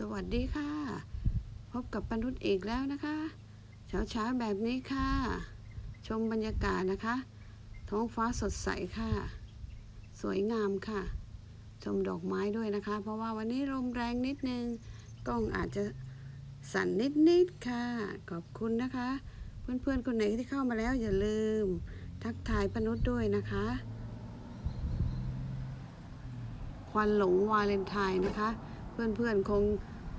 สวัสดีค่ะ พบกับปนุษย์อีกแล้วนะคะ เช้าเช้าๆแบบนี้ค่ะ ชมบรรยากาศนะคะ ท้องฟ้าสดใสค่ะ สวยงามค่ะ ชมดอกไม้ด้วยนะคะ เพราะว่าวันนี้ลมแรงนิดนึงกล้องอาจจะสั่นนิดๆค่ะ ขอบคุณนะคะ เพื่อนๆ คนไหนที่เข้ามาแล้วอย่าลืม ทักทายปนุษย์ด้วยนะคะ ควันหลงวาเลนไทน์นะคะ เพื่อนๆคง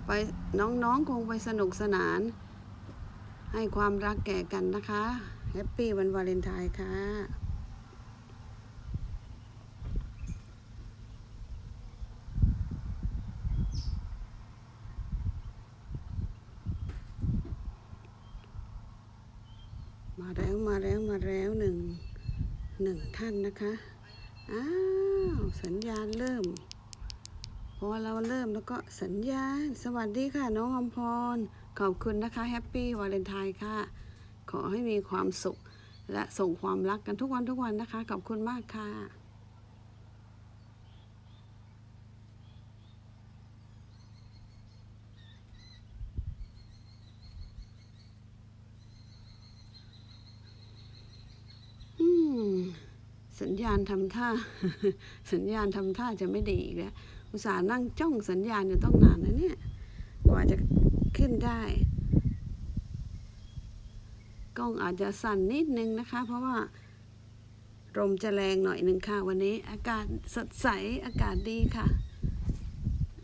ไปน้องๆคงไปสนุกสนาน ให้ความรักแก่กันนะคะ แฮปปี้วันวาเลนไทน์ค่ะมาแล้วมาแล้วมาแล้วหนึ่งหนึ่งท่านนะคะ อ้าว สัญญาณเริ่ม พอเราเริ่มแล้วก็สัญญาณ สวัสดีค่ะ น้องอมพร ขอบคุณนะคะแฮปปี้วาเลนไทน์ค่ะ ขอให้มีความสุข และส่งความรักกันทุกวันทุกวันนะคะ ขอบคุณมากค่ะสัญญาณทำท่า สัญญาณทำท่าจะไม่ดีอีกแล้ว อุตส่าห์นั่งจ้องสัญญาณอยู่ต้องนานนะเนี่ย กว่าจะขึ้นได้ กล้องอาจจะสั่นนิดนึงนะคะ เพราะว่าลมจะแรงหน่อยหนึ่งค่ะ วันนี้ อากาศสดใสอากาศดีค่ะ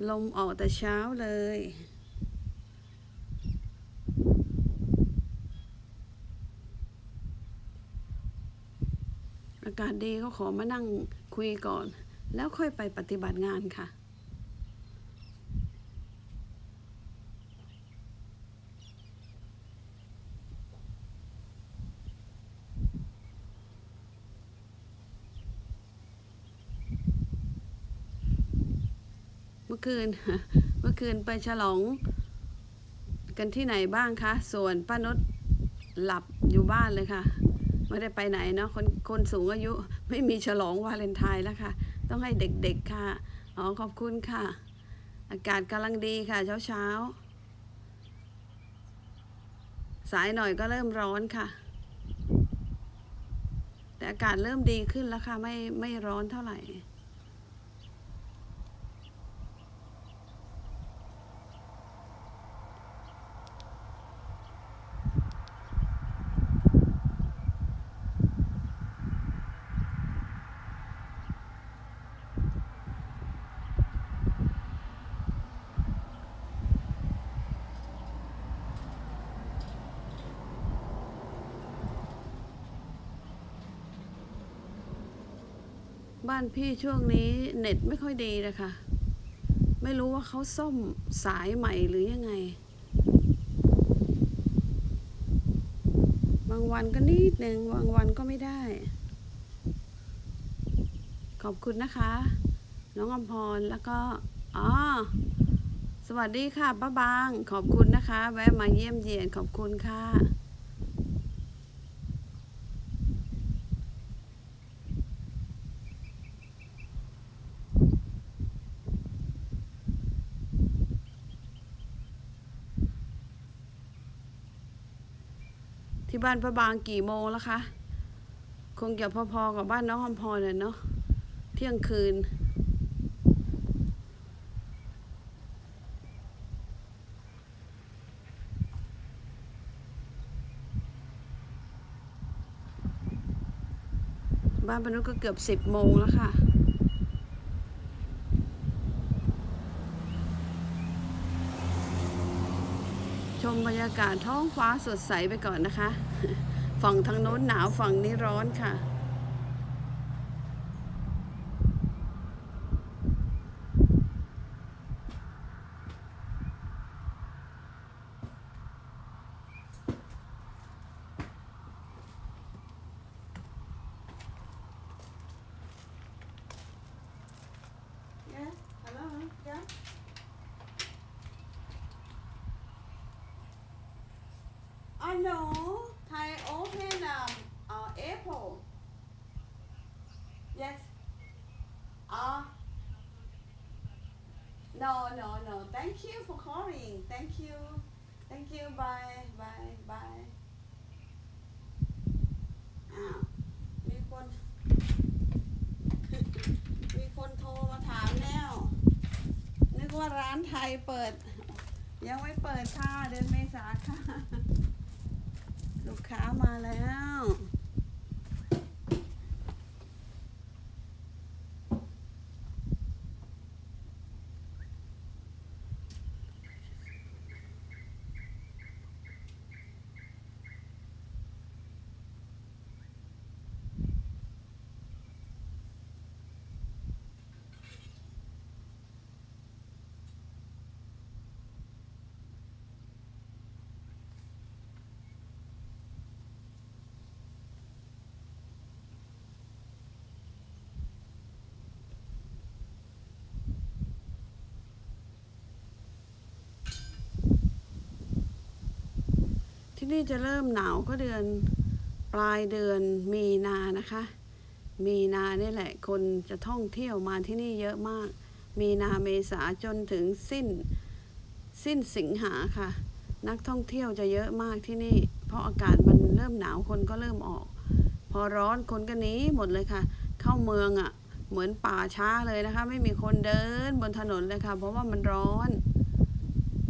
ลมออกแต่เช้าเลยอากาศดีก็ขอมานั่งคุยก่อน แล้วค่อยไปปฏิบัติงานค่ะ เมื่อคืน เมื่อคืนไปฉลองกันที่ไหนบ้างคะ ส่วนป้านดหลับอยู่บ้านเลยค่ะ ไม่ได้ไปไหนเนาะคนคนสูงอายุไม่มีฉลองวาเลนไทน์แล้วค่ะ ต้องให้เด็กๆค่ะ อ๋อ ขอบคุณค่ะ อากาศกำลังดีค่ะเช้าเช้าๆ สายหน่อยก็เริ่มร้อนค่ะ แต่อากาศเริ่มดีขึ้นแล้วค่ะ ไม่ไม่ร้อนเท่าไหร่ บ้านพี่ช่วงนี้เน็ตไม่ค่อยดีเลยค่ะไม่รู้ว่าเขาซ่อมสายใหม่หรือยังไง บางวันก็นิดหนึ่งบางวันก็ไม่ได้ ขอบคุณนะคะ น้องอมพรแล้วก็อ๋อสวัสดีค่ะป้าบาง ขอบคุณนะคะ แวะมาเยี่ยมเยียนขอบคุณค่ะ ที่บ้านพระบางกี่โมงแล้วคะ คงจะพอๆกับบ้านน้องอมพรเลยเนาะ เที่ยงคืน บ้านปนุษก็เกือบสิบโมงแล้วค่ะ บรรยากาศท้องฟ้าสดใสไปก่อนนะคะ ฝั่งทางโน้นหนาวฝั่งนี้ร้อนค่ะ Yeah, hello, yeah. Know. Thai open um, uh, April. Yes. Uh, no no no thank you for calling thank you thank you bye bye bye อ้าวมีคนมีคนโทรมาถามแล้ว นึกว่าร้านไทยเปิด ยังไม่เปิดค่ะเดือนเมษาค่ะ ลูกค้ามาแล้ว ที่นี่จะเริ่มหนาวก็เดือนปลายเดือนมีนานะคะ มีนาเนี่ยแหละ คนจะท่องเที่ยวมาที่นี่เยอะมาก มีนาเมษาจนถึงสิ้นสิ้นสิงหาค่ะ นักท่องเที่ยวจะเยอะมากที่นี่ เพราะอากาศมันเริ่มหนาวคนก็เริ่มออก พอร้อนคนก็หนีหมดเลยค่ะ เข้าเมืองอะ่ะ เหมือนป่าช้าเลยนะคะ ไม่มีคนเดินบนถนนเลยค่ะ เพราะว่ามันร้อน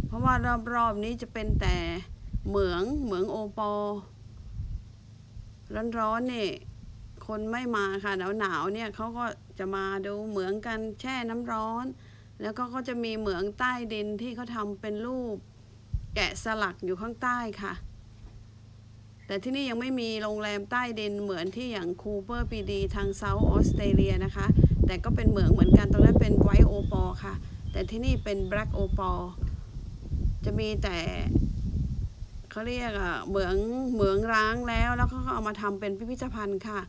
เพราะว่ารอบๆนี้จะเป็นแต่ เหมืองเหมืองโอปอ ร้อนๆเนี่ยคนไม่มาค่ะหนาวหนาวเนี่ยเขาก็จะมาดูเหมืองกันแช่น้ำร้อน แล้วก็ก็จะมีเหมืองใต้ดินที่เขาทำเป็นรูป แกะสลักอยู่ข้างใต้ค่ะ แต่ที่นี่ยังไม่มีโรงแรมใต้ดินเหมือนที่อย่างคูเปอร์ปีดีทางเซาท์ออสเตรเลียนะคะ แต่ก็เป็นเหมืองเหมือนกันตรงนั้นเป็นไวโอปอค่ะ แต่ที่นี่เป็นแบล็กโอปอจะมีแต่ เขาเรียกอะเหมืองเหมืองร้างแล้ว แล้วเขาก็เอามาทำเป็นพิพิธภัณฑ์ค่ะ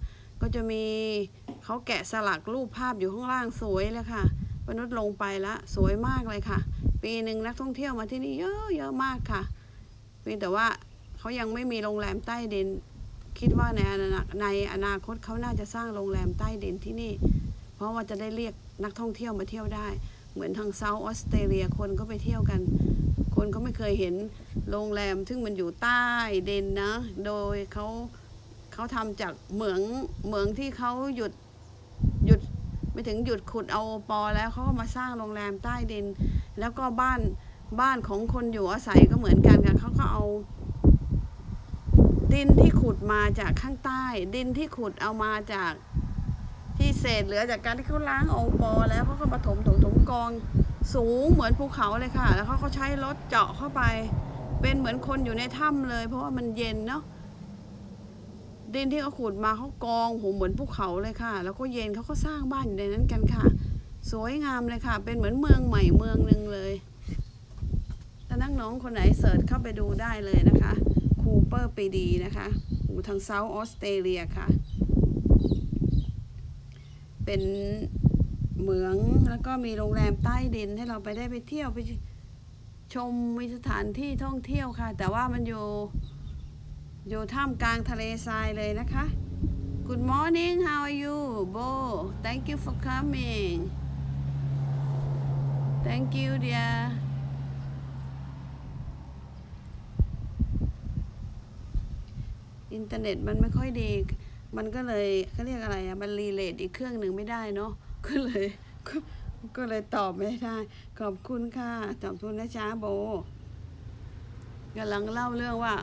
ก็จะมีเขาแกะสลักรูปภาพอยู่ข้างล่างสวยเลยค่ะมนุษย์ลงไปแล้วสวยมากเลยค่ะ ปีหนึ่งนักท่องเที่ยวมาที่นี่เยอะเยอะมากค่ะเพียงแต่ว่าเขายังไม่มีโรงแรมใต้ดิน คิดว่าในอนาในอนาคตเขาน่าจะสร้างโรงแรมใต้ดินที่นี่ เพราะว่าจะได้เรียกนักท่องเที่ยวมาเที่ยวได้ เหมือนทางเซาท์ออสเตรเลียคนก็ไปเที่ยวกัน คนเขาไม่เคยเห็นโรงแรม ซึ่งมันอยู่ใต้เดนนะ โดยเขาเขาทำจากเหมืองเหมืองที่เขาหยุดหยุดไม่ถึงหยุดขุดเอาปอแล้วเขาก็มาสร้างโรงแรมใต้ดิน แล้วก็บ้านบ้านของคนอยู่อาศัยก็เหมือนกันค่ะเขาก็เอา ดินที่ขุดมาจากข้างใต้ ดินที่ขุดเอามาจากที่เศษเหลือจากการที่เขาล้างโอาปอแล้วเขาก็มาถมถมถมกอง สูงเหมือนภูเขาเลยค่ะ แล้วเขาก็ใช้รถเจาะเข้าไป เป็นเหมือนคนอยู่ในถ้ำเลย เพราะว่ามันเย็นเนาะดินที่เขาขุดมาเขากองโหเหมือนภูเขาเลยค่ะ แล้วก็เย็นเขาก็สร้างบ้านอยู่ในนั้นกันค่ะ สวยงามเลยค่ะ เป็นเหมือนเมืองใหม่เมืองหนึ่งเลยถ้านักน้องคนไหนเสิร์ชเข้าไปดูได้เลยนะคะคูเปอร์ปีดีนะคะอยู่ทางเซาท์ออสเตรเลียค่ะ เป็น เหมืองแล้วก็มีโรงแรมใต้ดินให้เราไปได้ไปเที่ยวไปชมมีสถานที่ท่องเที่ยวค่ะ แต่ว่ามันอยู่อยู่ท่ามกลางทะเลทรายเลยนะคะ Good morning how are you Bo Thank you for coming Thank you dear อินเทอร์เน็ตมันไม่ค่อยดี มันก็เลยเขาเรียกอะไรอะมันรีเลทอีกเครื่องหนึ่งไม่ได้เนาะ ก็เลยก็ก็เลยตอบไม่ได้ ขอบคุณค่ะขอบคุณนะจ๊ะโบกำลังเล่าเรื่องว่า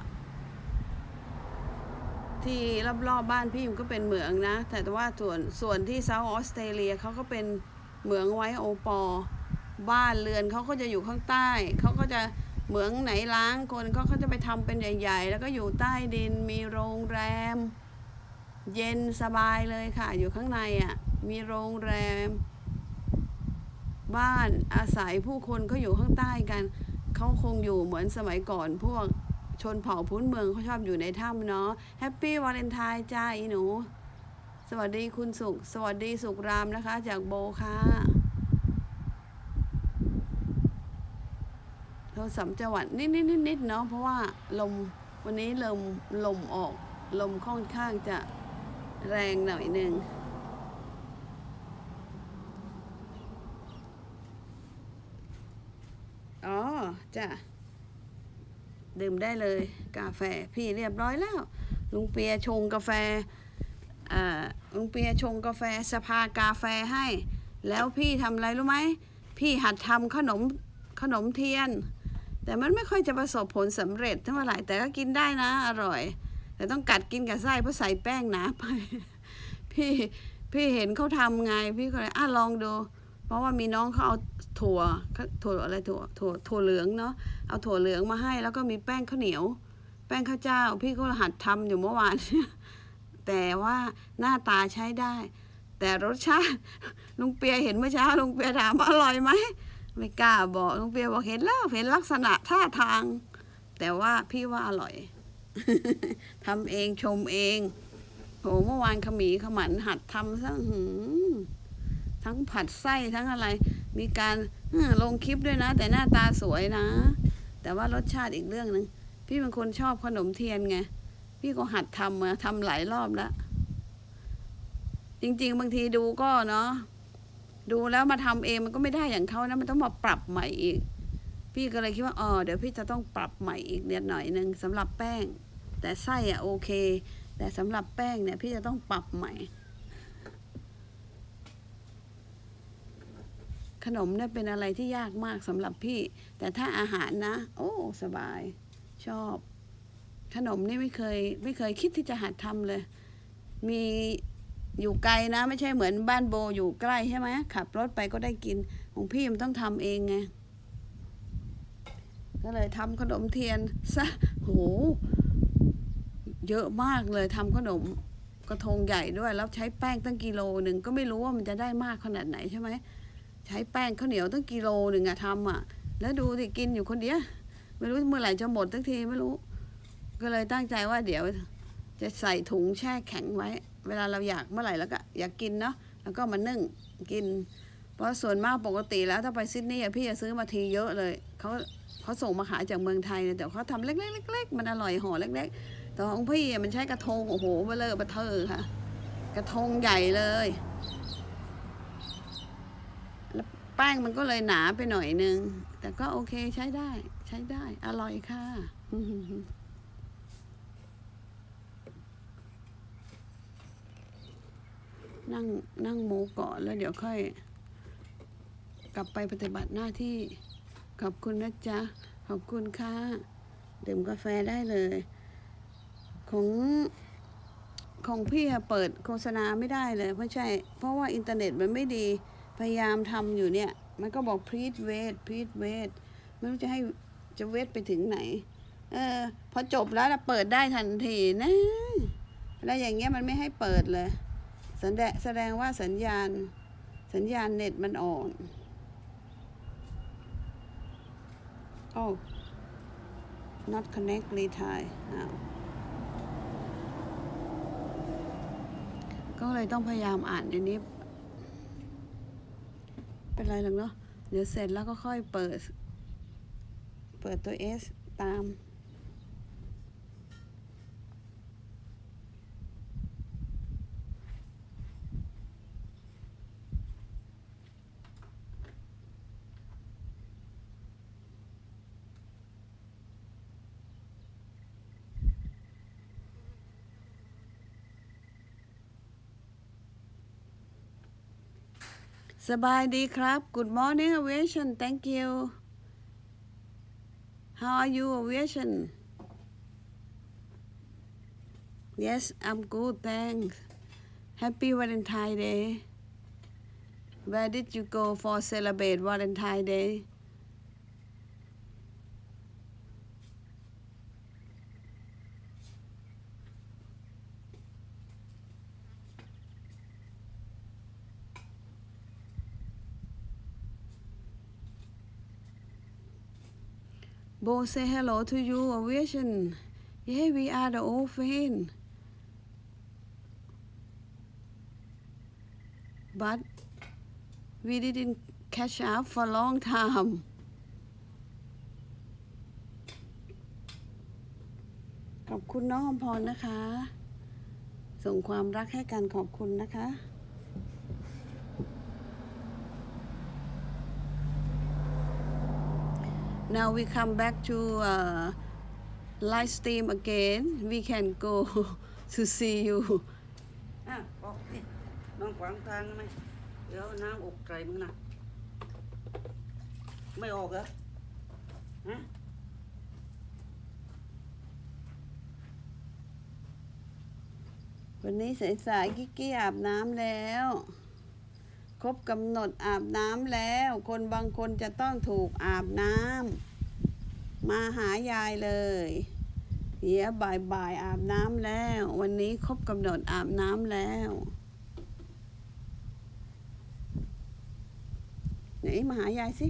ที่รอบๆบ้านพี่มันก็เป็นเหมืองนะ แต่ว่าส่วนส่วนที่เซาท์ออสเตรเลียเขาก็เป็นเหมืองไว้โอปอ บ้านเรือนเขาก็จะอยู่ข้างใต้เขาก็จะเหมืองไหนล้างคนเขาก็จะไปทำเป็นใหญ่ ๆ แล้วก็อยู่ใต้ดินมีโรงแรม เย็นสบายเลยค่ะ อยู่ข้างในอะ มีโรงแรม บ้านอาศัยผู้คนก็อยู่ข้างใต้กัน เขาคงอยู่เหมือนสมัยก่อนพวกชนเผ่าพื้นเมืองเขาชอบอยู่ในถ้ำเนาะแฮปปี้วาเลนไทน์จ้าอีหนู สวัสดีคุณสุข สวัสดีสุขรามนะคะ จากโบค่ะโทรศัพท์จังหวัดนิดนิดนิดนิดๆเนาะเพราะว่าลมวันนี้ลมลมออก ลมค่อนข้างจะแรงหน่อยหนึ่ง จ้ะดื่มได้เลย กาแฟพี่เรียบร้อยแล้ว ลุงเปียชงกาแฟอ่าลุงเปียชงกาแฟสภากาแฟให้ แล้วพี่ทำอะไรรู้ไหม พี่หัดทำขนมขนมเทียน แต่มันไม่ค่อยจะประสบผลสำเร็จเท่าไหร่แต่ก็กินได้นะ อร่อย แต่ต้องกัดกินกับไส้เพราะใส่แป้งหนาไป พี่พี่เห็นเขาทำไง พี่ก็เลยอะลองดู ราะว่ามีน้องเขาเอาถั่วถั่วอะไรถั่วถั่วถั่วเหลืองเนาะเอาถั่วเหลืองมาให้ แล้วก็มีแป้งข้าวเหนียว แป้งข้าวเจ้า พี่ก็หัดทำอยู่เมื่อวาน แต่ว่าหน้าตาใช้ได้ แต่รสชาติลุงเปียเห็นเมื่อเช้าลุงเปียถามว่าอร่อยไหมไม่กล้าบอกลุงเปียบอกเห็นแล้วเห็นลักษณะท่าทาง แต่ว่าพี่ว่าอร่อยทำเองชมเองโหเมื่อวานขมีขมันหัดทำซะหือ ทั้งผัดไส้ทั้งอะไร มีการลงคลิปด้วยนะ แต่หน้าตาสวยนะ แต่ว่ารสชาติอีกเรื่องหนึ่งพี่เป็นคนชอบขนมเทียนไงพี่ก็หัดทำมาทำหลายรอบแล้ว จริง ๆ บางทีดูก็เนาะดูแล้วมาทำเองมันก็ไม่ได้อย่างเขานะมันต้องมาปรับใหม่อีก พี่ก็เลยคิดว่าอ๋อเดี๋ยวพี่จะต้องปรับใหม่อีกเนิดหน่อยหนึ่งสำหรับแป้ง แต่ไส้อะโอเค แต่สำหรับแป้งเนี่ย พี่จะต้องปรับใหม่ ขนมเนี่ยเป็นอะไรที่ยากมากสำหรับพี่ แต่ถ้าอาหารนะ โอ้ สบาย ชอบ ขนมนี่ไม่เคย ไม่เคยคิดที่จะหัดทำเลย มีอยู่ไกลนะ ไม่ใช่เหมือนบ้านโบอยู่ใกล้ใช่ไหมขับรถไปก็ได้กิน ของพี่มันต้องทำเองไงก็เลยทำขนมเทียนซะโหเยอะมากเลยทำขนมกระทงใหญ่ด้วย แล้วใช้แป้งตั้งกิโลหนึ่งก็ไม่รู้ว่ามันจะได้มากขนาดไหนใช่ไหม ใช้แป้งข้าวเหนียวตั้งกิโลหนึ่งอะทำอะแล้วดูสิกินอยู่คนเดียวไม่รู้เมื่อไหร่จะหมดสักทีไม่รู้ ก็เลยตั้งใจว่าเดี๋ยว จะใส่ถุงแช่แข็งไว้ เวลาเราอยากเมื่อไหร่แล้วก็อยากกินเนาะแล้วก็มานึ่งกิน เพราะส่วนมากปกติแล้วถ้าไปซิดนีย์พี่จะซื้อมาทีเยอะเลยเขาเขาส่งมาขายจากเมืองไทยเนี่ยแต่เขาทำเล็กๆๆมันอร่อยห่อเล็กๆแต่ของพี่มันใช้กระทงโอ้โหเบลเลอร์เบะเทอร์ค่ะ กระทงใหญ่เลย แล้วแป้งมันก็เลยหนาไปหน่อยนึง แต่ก็โอเคใช้ได้ ใช้ได้ อร่อยค่ะนั่งนั่งโมก่อนแล้วเดี๋ยวค่อย กลับไปปฏิบัติหน้าที่ ขอบคุณนะจ๊ะ ขอบคุณค่ะดื่มกาแฟได้เลย ของของพี่เปิดโฆษณาไม่ได้เลย เพราะใช่ เพราะว่าอินเทอร์เน็ตมันไม่ดี พยายามทำอยู่เนี่ย มันก็บอก please wait please wait ไม่รู้จะให้จะเวทไปถึงไหน เออ พอจบแล้วเราเปิดได้ทันทีนะ แล้วอย่างเงี้ยมันไม่ให้เปิดเลยแสดงแสดงว่าสัญญาณ สัญญาณเน็ตมันอ่อนโอ้ not connect retry อ้าวก็เลยต้องพยายามอ่านในนี้ เป็นไรหรอกเนาะเดี๋ยวเสร็จแล้วก็ค่อยเปิด เปิดตัว S ตาม สบายดีครับ Good morning aviation thank you How are you aviation Yes I'm good thanks Happy Valentine Day Where did you go for celebrate Valentine Day Bo say hello to you, aviation. Yeah, we are the old friend. But we didn't catch up for a long time. ขอบคุณน้องอมพรนะคะ ส่งความรักให้กันขอบคุณนะคะ now we come back to uh, live stream again we can go to see you อะออกนี่น้องขวางทางไหมเดี๋ยวน้ำอกใส่มึงนะไม่ออกเหรอฮะวันนี้สายๆกิ๊กกี้อาบน้ำแล้ว ครบกำหนดอาบน้ำแล้ว คนบางคนจะต้องถูกอาบน้ำมาหายายเลยเดี๋ยวบ่ายๆอาบน้ำแล้ว วันนี้ครบกำหนดอาบน้ำแล้วไหนมาหายายสิ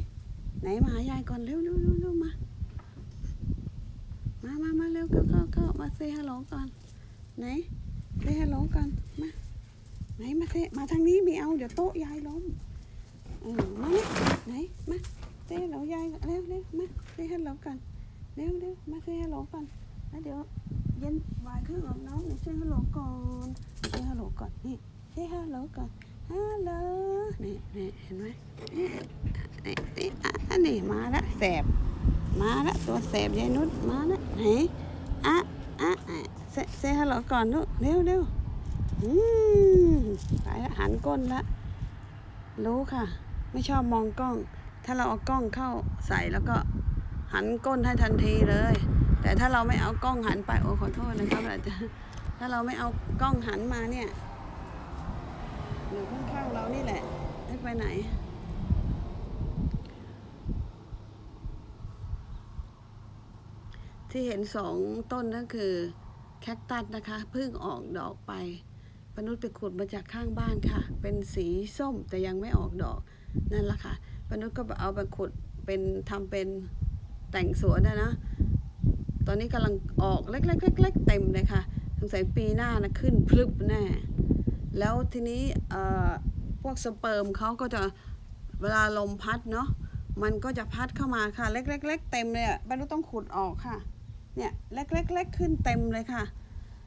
ไหนมาหายายก่อนเร็วเร็วเร็วเร็วมามามามาเร็วเข้าเข้าเข้ามาเซฮัลโหลก่อนไหนเซฮัลโหลก่อนมา ไหนมาเซมาทางนี้ไม่เอาเดี๋ยวโต๊ะยายล้มเออมาเนี่ยไหนมาเซฮัลโหลยายก่อนเร็วเร็วมาเซฮัลโหลก่อนเร็วเร็วมาเซฮัลโหลก่อนแล้วเดี๋ยวเย็นวายเครื่องของน้องเดี๋ยวเซฮัลโหลก่อนเซฮัลโหลก่อนนี่เซฮัลโหลก่อนฮัลโหลนี่นี่เห็นไหมนี่นี่อะอันนี้มาละแสบมาละตัวแสบยายนุชมาละไหนอะอะเซเซฮัลโหลก่อนลูกเร็วเร็ว อืมหันก้นละ รู้ค่ะ ไม่ชอบมองกล้อง ถ้าเราเอากล้องเข้าใส่แล้วก็หันก้นให้ทันทีเลย แต่ถ้าเราไม่เอากล้องหันไปโอ้ขอโทษนะครับอาจจะถ้าเราไม่เอากล้องหันมาเนี่ยอยู่ข้างๆเรานี่แหละไม่ไปไหนที่เห็นสองต้นนั่นคือ แคคตัสนะคะเพิ่งออกดอกไป ปนุษย์ไปขุดมาจากข้างบ้านค่ะ เป็นสีส้มแต่ยังไม่ออกดอกนั่นแหละค่ะปนุษย์ก็เอาไปขุดเป็นทำเป็นแต่งสวนนะนะตอนนี้กำลังออกเล็กๆเล็กๆเต็มเลยค่ะสงสัยปีหน้านะขึ้นพลึบแน่ แล้วทีนี้พวกสเปิร์มเขาก็จะเวลาลมพัดเนาะมันก็จะพัดเข้ามาค่ะ เล็กๆเต็มเลยอะป้านุชต้องขุดออกค่ะ เนี่ยเล็กๆขึ้นเต็มเลยค่ะ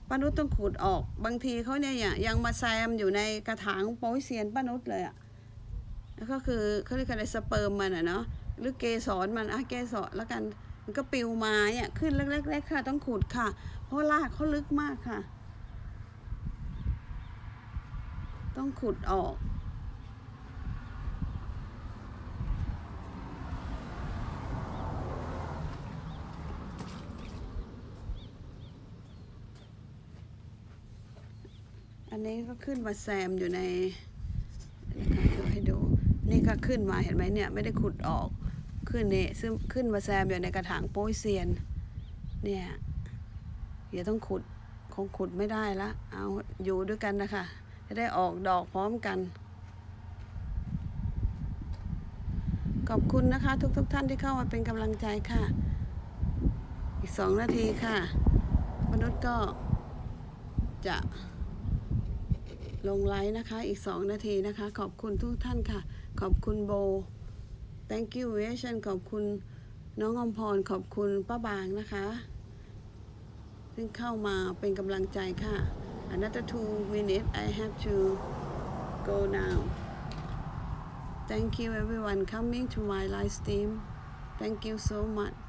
ป้านุชต้องขุดออก บางทีเขาเนี่ยยังมาแซมอยู่ในกระถางโป๊ยเซียนป้านุชเลยอะแล้วก็คือเขาเรียกอะไรสเปิร์มมันอะเนาะหรือเกสรมันอะเกสรแล้วกันมันก็ปิวมาเนี่ยขึ้นเล็กๆๆค่ะ ต้องขุดค่ะ เพราะรากเขาลึกมากค่ะ ต้องขุดออก อันนี้ก็ขึ้นมาแซมอยู่ในนะคะเดี๋ยวให้ดู นี่ก็ขึ้นมาเห็นไหมเนี่ยไม่ได้ขุดออก ขึ้นนี่ซึ่งขึ้นมาแซมอยู่ในกระถางโป้ยเซียน เนี่ยเดี๋ยวต้องขุดคงขุดไม่ได้ละ เอาอยู่ด้วยกันนะคะ จะได้ออกดอกพร้อมกัน ขอบคุณนะคะ ทุกๆทท่านที่เข้ามาเป็นกำลังใจค่ะ อีกสองนาทีค่ะ มนุษย์ก็จะ ลงไลน์นะคะอีกสองนาทีนะคะ ขอบคุณทุกท่านค่ะ ขอบคุณโบ thank you v i s i o n ขอบคุณน้องอมพร ขอบคุณป้าบางนะคะ ซึ่งเข้ามาเป็นกำลังใจค่ะ another two minutes I have to go now thank you everyone coming to my live stream thank you so much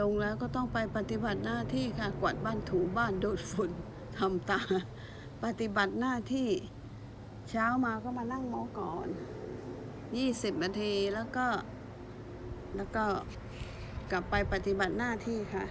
ลงแล้วก็ต้องไปปฏิบัติหน้าที่ค่ะกวาดบ้านถูบ้านโดดฝุ่นทำตา ปฏิบัติหน้าที่เช้ามาก็มานั่งมองก่อน 20 นาทีแล้วก็ แล้วก็กลับไปปฏิบัติหน้าที่ค่ะ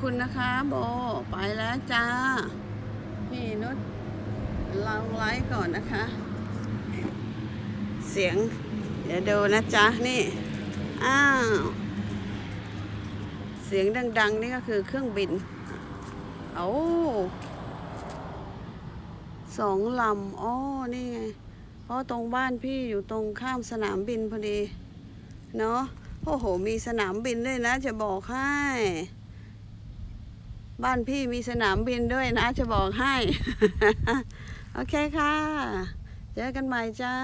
คุณนะคะโบ ไปแล้วจ้า พี่นุชเราไลฟ์ก่อนนะคะ เสียง เดี๋ยวดูนะจ๊ะ นี่ อ้าว เสียงดัง ๆ นี่ก็คือเครื่องบิน เอาสองลำอ๋อนี่ไง เพราะตรงบ้านพี่อยู่ตรงข้ามสนามบินพอดี เนาะโอ้โห มีสนามบินด้วยนะ จะบอกให้ บ้านพี่มีสนามบินด้วยนะ จะบอกให้ โอเคค่ะ เจอกันใหม่จ้า